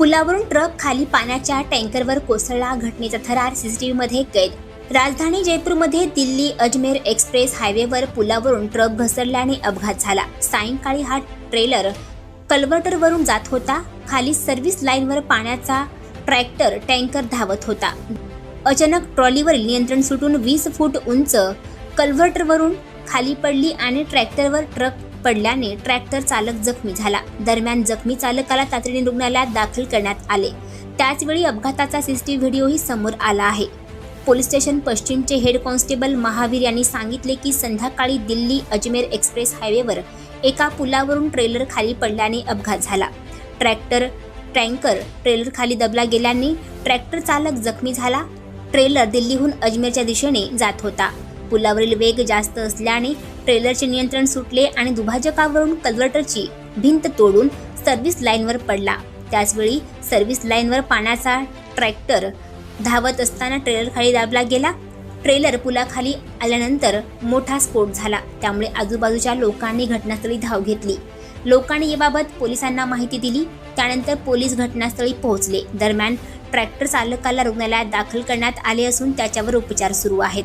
पुलावरून ट्रक खाली पाण्याच्या टँकरवर कोसळला घटनेचा थरार सीसीटीव्हीमध्ये कैद. राजधानी जयपूरमध्ये दिल्ली अजमेर एक्सप्रेस हायवेवर पुलावरून ट्रक घसरल्याने अपघात झाला. सायंकाळी हा ट्रेलर कल्वर्टरवरून जात होता. खाली सर्व्हिस लाईनवर पाण्याचा ट्रॅक्टर टँकर धावत होता. अचानक ट्रॉलीवरील नियंत्रण सुटून वीस फूट उंच कल्व्हर्टरवरून खाली पडली आणि ट्रॅक्टरवर ट्रक पडल्याने ट्रॅक्टर चालक जखमी झाला. दरम्यान जखमी चालकाला तातडीने रुग्णालयात दाखल करण्यात आले. त्याचवेळी अपघाताचा सीसीटीव्ही व्हिडिओही समोर आला आहे. पोलीस स्टेशन पश्चिमचे हेड कॉन्स्टेबल महावीर यांनी सांगितले की संध्याकाळी दिल्ली अजमेर एक्सप्रेस हायवेवर एका पुलावरून ट्रेलर खाली पडल्याने अपघात झाला. ट्रॅक्टर टँकर ट्रेलर खाली दबला गेल्याने ट्रॅक्टर चालक जखमी झाला. ट्रेलर दिल्लीहून अजमेरच्या दिशेने जात होता. पुलावरील वेग जास्त असल्याने ट्रेलरचे नियंत्रण सुटले आणि दुभाजकावरून कन्व्हर्टरची भिंत तोडून सर्व्हिस लाईनवर पडला. त्याचवेळी सर्व्हिस लाईनवर पाण्याचा ट्रॅक्टर धावत असताना ट्रेलर खाली दाबला गेला. ट्रेलर पुलाखाली आल्यानंतर मोठा स्फोट झाला. त्यामुळे आजूबाजूच्या लोकांनी घटनास्थळी धाव घेतली. लोकांनी याबाबत पोलिसांना माहिती दिली. त्यानंतर पोलीस घटनास्थळी पोहोचले. दरम्यान ट्रॅक्टर चालकाला रुग्णालयात दाखल करण्यात आले असून त्याच्यावर उपचार सुरू आहेत.